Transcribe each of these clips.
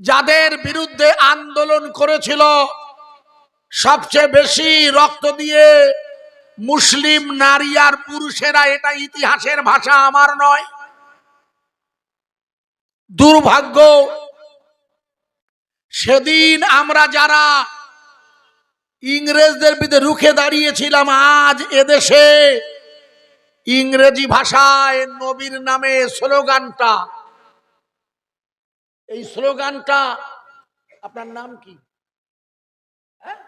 যাদের বিরুদ্ধে আন্দোলন করেছিল, সবচেয়ে বেশি রক্ত দিয়ে মুসলিম নারী আর পুরুষেরা এটা ইতিহাসের ভাষা, আমার নয়। দুর্ভাগ্য, সেদিন আমরা যারা ইংরেজদের বিরুদ্ধে রুখে দাঁড়িয়েছিলাম, আজ এদেশে ইংরেজি ভাষায় নবীর নামে স্লোগানটা এই স্লোগানটা, আপনার নাম কি? হ্যাঁ?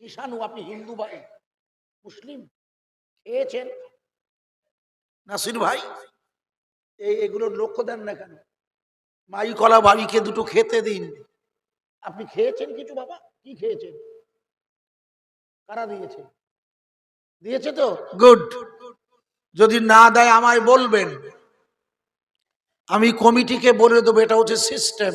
কিষানু আপনি হিন্দু ভাই মুসলিম? খেয়েছেন? নাসির ভাই, এই এগুলোর লক্ষ্য দেন না কেন? মাই কলা বাড়িকে দুটো খেতে দিন। আপনি খেয়েছেন কিছু বাবা? কি খেয়েছেন? কারা দিয়েছে? দিয়েছে তো? গুড। যদি না দেয় আমায় বলবেন। আমি কমিটিকে বলে দেবো, এটা হচ্ছে সিস্টেম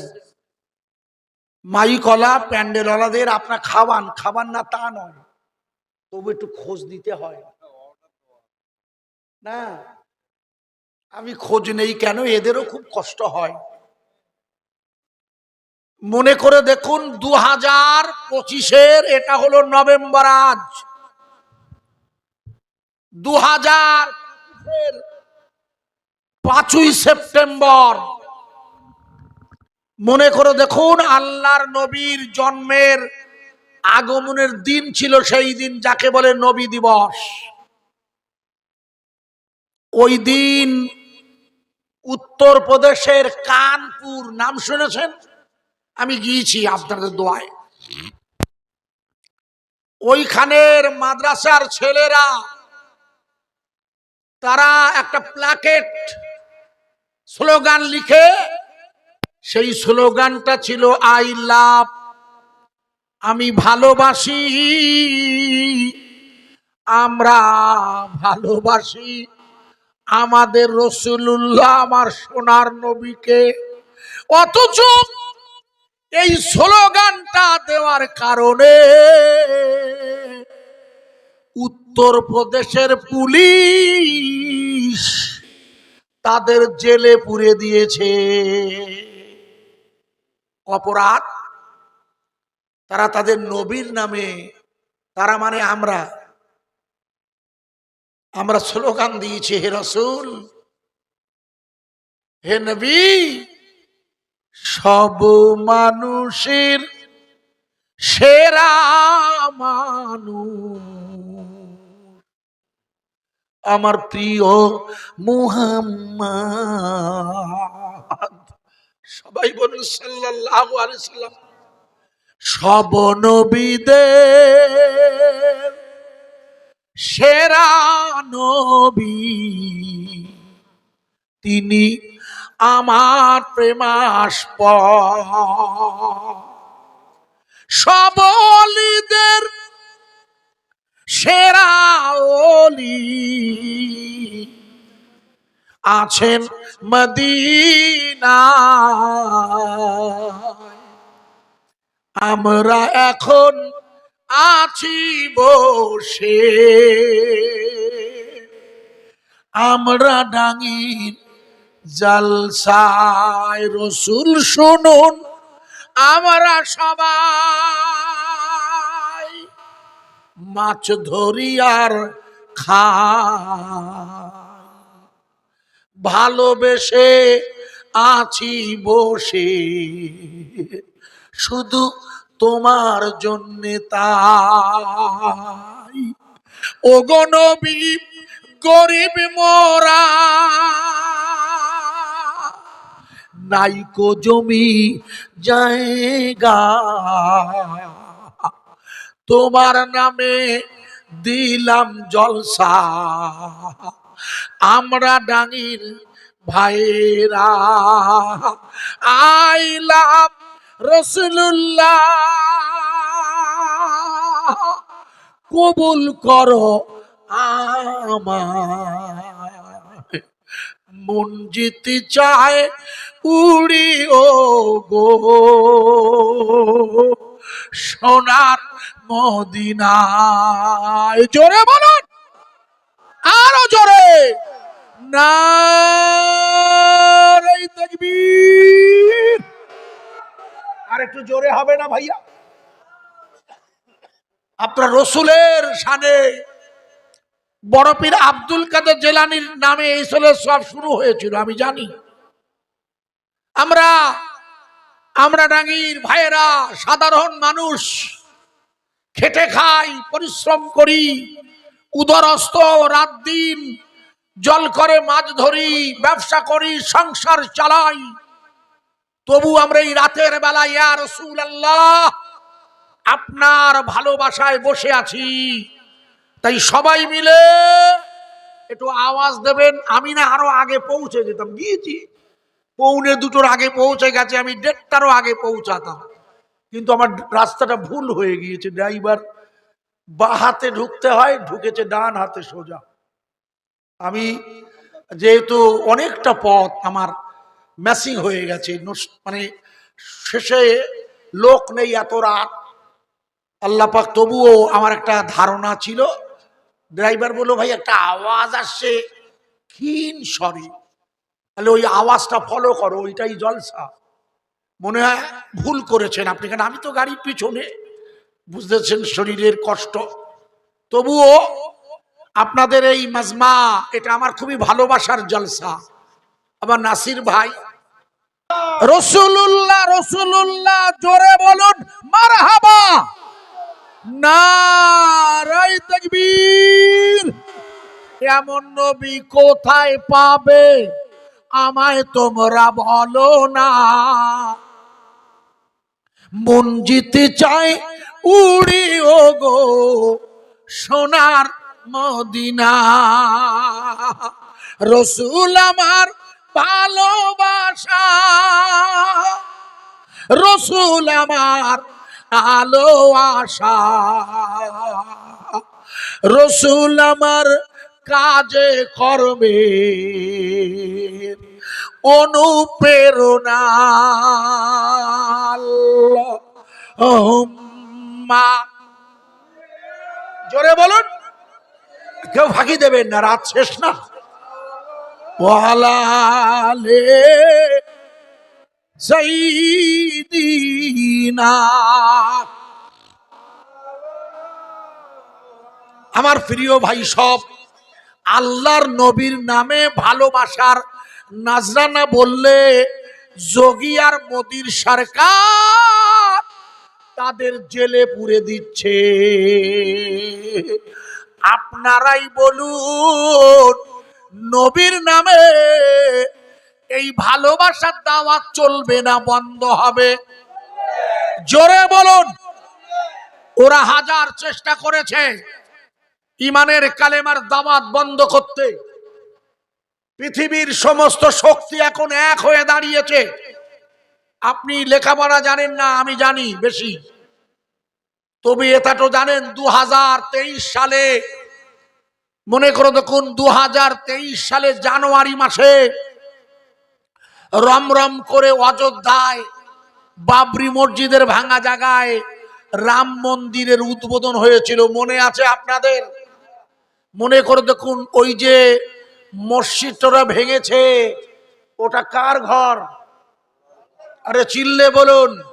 মাই কলা, প্যান্ডেলওয়ালাদের আপনার খাওয়ান খাবার না তা নয়। তবু একটু খোঁজ দিতে হয়। না, আমি খোঁজ নেই কেন? এদেরও খুব কষ্ট হয়। মনে করে দেখুন দু হাজার পঁচিশের এটা হলো নভেম্বর আজ। দু হাজার পাঁচই সেপ্টেম্বর। মনে করে দেখুন, আল্লাহর নবীর জন্মের আগমনের দিন ছিল সেই দিন যাকে বলে নবী দিবস। ওই দিন উত্তরপ্রদেশের কানপুর, নাম শুনেছেন? আমি গিয়েছি আপনাদের দোয়ায়। ওইখানের মাদ্রাসার ছেলেরা, তারা একটা প্ল্যাকেট স্লোগান লিখে, সেই স্লোগানটা ছিল, আই লাভ, আমি ভালোবাসি, আমরা ভালোবাসি, আমাদের রসুল্লাহ আমার সোনার নবীকে। অথচ এই স্লোগানটা দেওয়ার কারণে উত্তরপ্রদেশের পুলিশ তাদের জেলে পুরে দিয়েছে। অপরাধ? তারা তাদের নবীর নামে, তারা মানে আমরা। আমরা স্লোগান দিয়েছি, হে রসুল, হে নবী, সব মানুষের সেরা মানুষ। আমার প্রিয় মুহাম্মদ। সবাই বলুন, সাল্লাল্লাহু আলাইহি সাল্লাম। সব নবীদের সেরা নবী। তিনি আমার প্রেমাস্প সবলিদের সেরা অলি। আছেন মদিনা আমরা এখন আছি বসে। আমরা ডাঙির জালসায় রসুল শুনুন। আমরা সবাই মাছ ধরিয়ার খা। ভালোবেসে আছি বসে, শুধু তোমার জন্যে তাই। ও গরিব মোরা নাইকো জমি জায়গা। তোমার নামে দিলাম জলসা। আমরা ডাঙির ভাইরা আইলাম রসুল্লাহ কবুল করো আমার চায় উড়ি ও গো। সোনার মদিনায়। জোরে বলুন। আরও জোরে। না আর একটু জোরে হবে না ভাইয়া? আপনার রসুলের সানে বড় আব্দুল কাদের জেলানির নামে এই সলের সব শুরু হয়েছিল, আমি জানি। আমরা আমরা ডাঙ্গির ভাইয়েরা, সাধারণ মানুষ খেটে খাই, পরিশ্রম করি উদরস্ত রাত দিন জল করে মাছ ধরি, ব্যবসা করি, সংসার চালাই। তবু আমরা এই রাতের বেলা ইয়া রসুল আল্লাহ আপনার ভালোবাসায় বসে আছি। তাই সবাই মিলে একটু আওয়াজ দেবেন, আমি না আরও আগে পৌঁছে যেতাম। গিয়েছি, পৌনে দুটোর আগে পৌঁছে গেছে, আমি দেড়টারও আগে পৌঁছাতাম। কিন্তু আমার রাস্তাটা ভুল হয়ে গিয়েছে, ড্রাইভার বা হাতে ঢুকতে হয়, ঢুকেছে ডান হাতে সোজা। আমি যেহেতু অনেকটা পথ আমার ম্যাসিং হয়ে গেছে মানে শেষে লোক নেই এত রাত। আল্লাহ পাক তবুও আমার একটা ধারণা ছিল। ড্রাইভার বলল, ভাই, একটা আওয়াজ আসছে। ক্ষীণ সরি তাহলে ওই আওয়াজটা ফলো করো, ওইটাই জলসা। মনে হয় ভুল করেছেন আপনি কেন আমি তো গাড়ির পিছনে। বুঝতেছেন শরীরের কষ্ট। তবুও আপনাদের এই মাজমা, এটা আমার খুবই ভালোবাসার জলসা। আমার নাসির ভাই রসুল্লাহ রসুল্লাহ জোরে বলুন মার হাবা তকবীর। এমন নবী কোথায় পাবে? আমায় তোমরা বলো না। মন জিতে চায়, উড়ি ও গো সোনার মদিনা। রসুল আমার ভালোবাসা, রসুল আমার আলো আশা। রসুল আমার কাজে করবে অনুপ্রেরণা। জোরে বলুন। কেউ ফাঁকি দেবেন না, রাত শেষ না। আমার প্রিয় ভাই সব, আল্লাহর নবীর নামে ভালোবাসার নাজরানা বললে যোগী আর মোদির সরকার তাদের জেলে পুরে দিচ্ছে। আপনারাই বলুন, নবীর নামে এই ভালোবাসার দাওয়াত চলবে না, বন্ধ হবে। জোরে বলুন, ওরা হাজার চেষ্টা করেছে ইমানের কালেমার দাওয়াত বন্ধ করতে। পৃথিবীর সমস্ত শক্তি এখন এক হয়ে দাঁড়িয়েছে। আপনি লেখাপড়া জানেন না, আমি জানি বেশি। তবে এটা তো জানেন দু হাজার তেইশ সালে, মনে করো দেখুন দু হাজার তেইশ সালে জানুয়ারি মাসে রমরম করে অযোধ্যায় বাবরি মসজিদের ভাঙা জায়গায় রাম মন্দিরের উদ্বোধন হয়েছিল। মনে আছে আপনাদের? মনে করে দেখুন, ওই যে মসজিদটা ভেঙেছে। ওটা কার ঘর? আরে চিল্লে বলুন।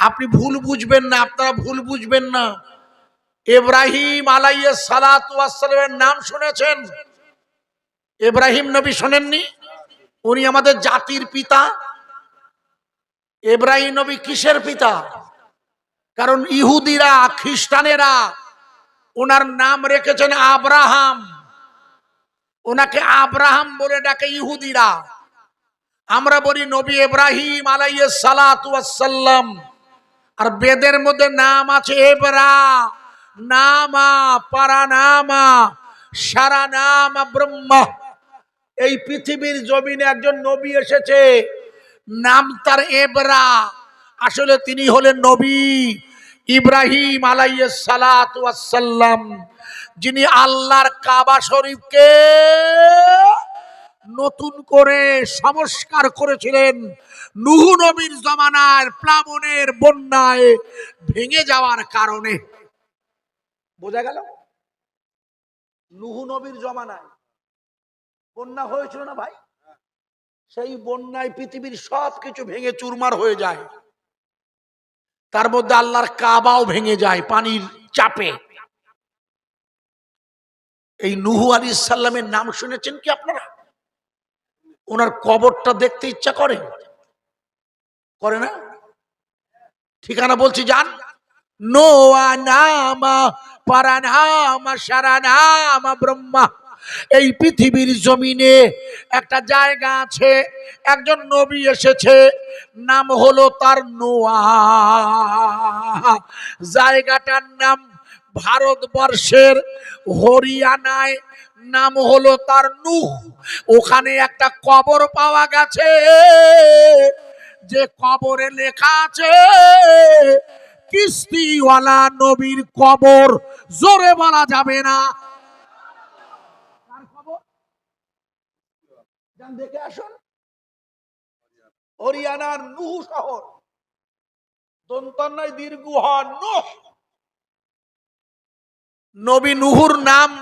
আপনি ভুল বুঝবেন না, আপনারা ভুল বুঝবেন না। এব্রাহিম আলাইয়া সালাতামের নাম শুনেছেন? এব্রাহিম নবী শোনেননি? উনি আমাদের জাতির পিতা। এব্রাহিম নবী কিসের পিতা? কারণ ইহুদিরা, খ্রিস্টানেরা ওনার নাম রেখেছেন আব্রাহাম। ওনাকে আব্রাহাম বলে ডাকে ইহুদিরা। আমরা বলি নবী ইব্রাহিম আলাইহিস সালাতু ওয়াসসালাম আর বেদের মধ্যে নাম আছে এবরা। নামা, পারানামা সারা নামা ব্রহ্মা। এই পৃথিবীর জমিনে একজন নবী এসেছে। নাম তার এবরা। আসলে তিনি হলেন নবী। ইব্রাহিম আলাইহিস সালাতু যিনি আল্লাহর কাবা শরীফকে নতুন করে সংস্কার করেছিলেন, নুহু নবীর জমানার প্লাবনের বন্যায় ভেঙে যাওয়ার কারণে। বোঝা গেল? নুহু নবীর জমানায়। বন্যা হয়েছিল না ভাই? সেই বন্যায় পৃথিবীর সব কিছু ভেঙে চুরমার হয়ে যায়। তার মধ্যে আল্লাহর কাবাও ভেঙে যায়, পানির চাপে। এই নুহু আলী সাল্লামের নাম শুনেছেন কি আপনারা? ওনার কবরটা দেখতে ইচ্ছা করে করে না? ঠিকানা বলছি, যান। নোয়া নামা পারানামা সারানামা ব্রহ্মা। এই পৃথিবীর জমিনে একটা জায়গা আছে, একজন নবী এসেছে, নাম হলো তার নোয়া। জায়গাটার নাম ভারতবর্ষের হরিয়ানায়, নাম হলো তার নুহ। ওখানে একটা কবর পাওয়া গেছে। যে কবরে লেখা আছে, কিস্তিওয়ালা নবীর কবর জোরে বলা যাবে না কার খবর যান, দেখে আসুন। হরিয়ানার নুহু শহর। দন্তন্নয় দীর্ঘ নুহ। নবী নুহুর নাম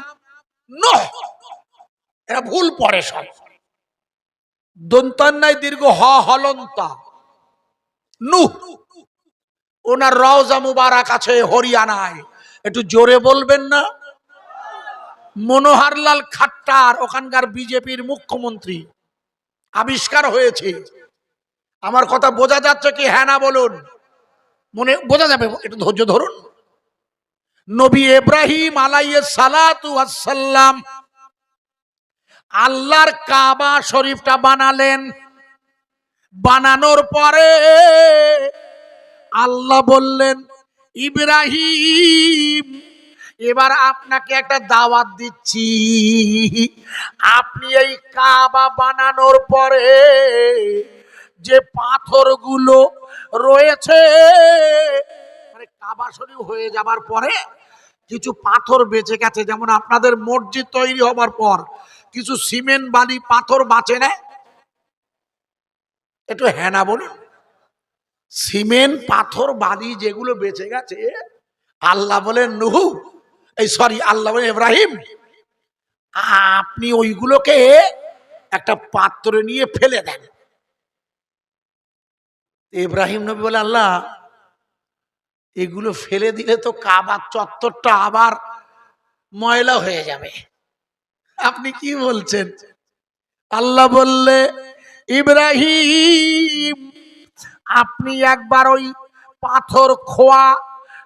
নুহ। এরা ভুল পড়ে সব। দন্তান্নায় দীর্ঘ হ হলন্তা নুহ। ওনার রওজা মুবারক আছে হরিয়ানায়। একটু জোরে বলবেন না। মনোহরলাল খাট্টার ওখানকার বিজেপির মুখ্যমন্ত্রী। আবিষ্কার হয়েছে। আমার কথা বোঝা যাচ্ছে কি? হ্যাঁ না বলুন। মনে, বোঝা যাবে একটু ধৈর্য ধরুন। নবী ইব্রাহিম আলাইয়ে সালাতু আল্লাহর কাবা শরীফটা বানালেন। বানানোর পরে আল্লাহ বললেন, ইব্রাহিম এবার আপনাকে একটা দাওয়াত দিচ্ছি। আপনি এই কাবা বানানোর পরে যে পাথরগুলো রয়েছে মানে কাবা শরীফ হয়ে যাবার পরে কিছু পাথর বেঁচে গেছে, যেমন আপনাদের মসজিদ তৈরি হবার পর কিছু সিমেন্ট, বালি, পাথর বাঁচে না। একটু হ্যাঁ না বলুন। সিমেন্ট, পাথর, বালি যেগুলো বেঁচে গেছে, আল্লাহ বলেন, নুহু এই সরি আল্লাহ ইব্রাহিম। আপনি ওইগুলোকে একটা পাত্রে নিয়ে ফেলে দেন। ইব্রাহিম নবী বলে, আল্লাহ, এগুলো ফেলে দিলে তো কাবার চত্বরটা আবার ময়লা হয়ে যাবে। আপনি কি বলছেন? আল্লাহ বললে, ইব্রাহিম, আপনি একবার ওই পাথর খোয়া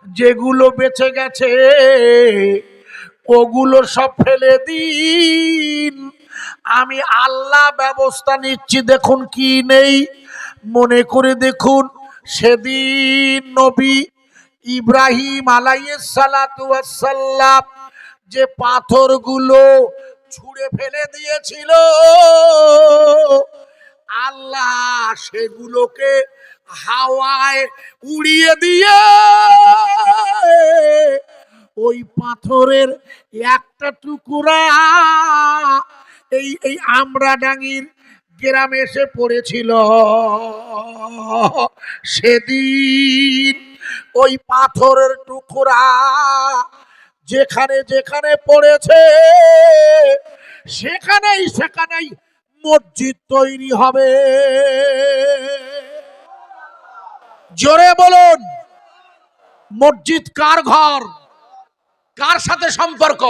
যেগুলো বেঁচে গেছে, ওগুলো সব ফেলে দিন। আমি আল্লাহ ব্যবস্থা নিচ্ছি, দেখুন কি নেই। মনে করে দেখুন, সেদিন নবী ইব্রাহিম সালাম যে পাথরগুলো ছুঁড়ে ফেলে দিয়েছিল, আল্লাহ সেগুলোকে হাওয়ায় উড়িয়ে দিয়ে ওই পাথরের একটা টুকুরা, এই এই আমরা ডাঙ্গির গ্রামে এসে পড়েছিল। সেদিন ওই পাথরের টুকরা যেখানে যেখানে পড়েছে, সেখানেই সেখানেই মসজিদ তৈরি হবে। জোরে বলুন, মসজিদ কার ঘর? কার সাথে সম্পর্ক?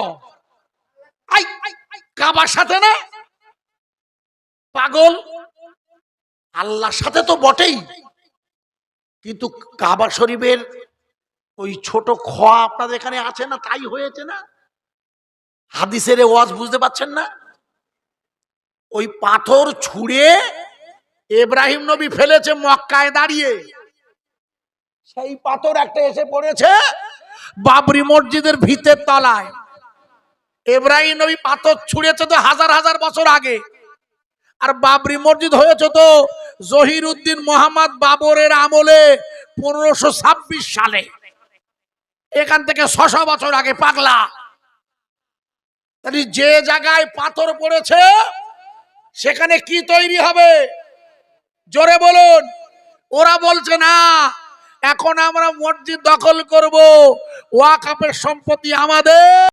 কাবার সাথে না? পাগল? আল্লাহর সাথে তো বটেই। কিন্তু কাবা শরীফের ওই ছোট খোয়া আপনাদের এখানে আছে না, তাই হয়েছে না? হাদিসের ওয়াজ বুঝতে পাচ্ছেন না? ওই পাথর ছুঁড়ে এব্রাহিম নবী ফেলেছে মক্কায় দাঁড়িয়ে। সেই পাথর একটা এসে পড়েছে, বাবরি মসজিদের ভিতের তলায়। এব্রাহিম নবী পাথর ছুঁড়েছে তো হাজার হাজার বছর আগে। আর বাবরি মসজিদ হয়েছে তো জহির উদ্দিন মোহাম্মদ বাবরের আমলে পনেরোশো ছাব্বিশ সালে। এখান থেকে ছশো বছর আগে পাগলা। যে জায়গায় পাথর পড়েছে, সেখানে কি তৈরি হবে? জোরে বলুন। ওরা বলছে, না এখন আমরা মসজিদ দখল করব। ওয়াকাপের সম্পত্তি আমাদের।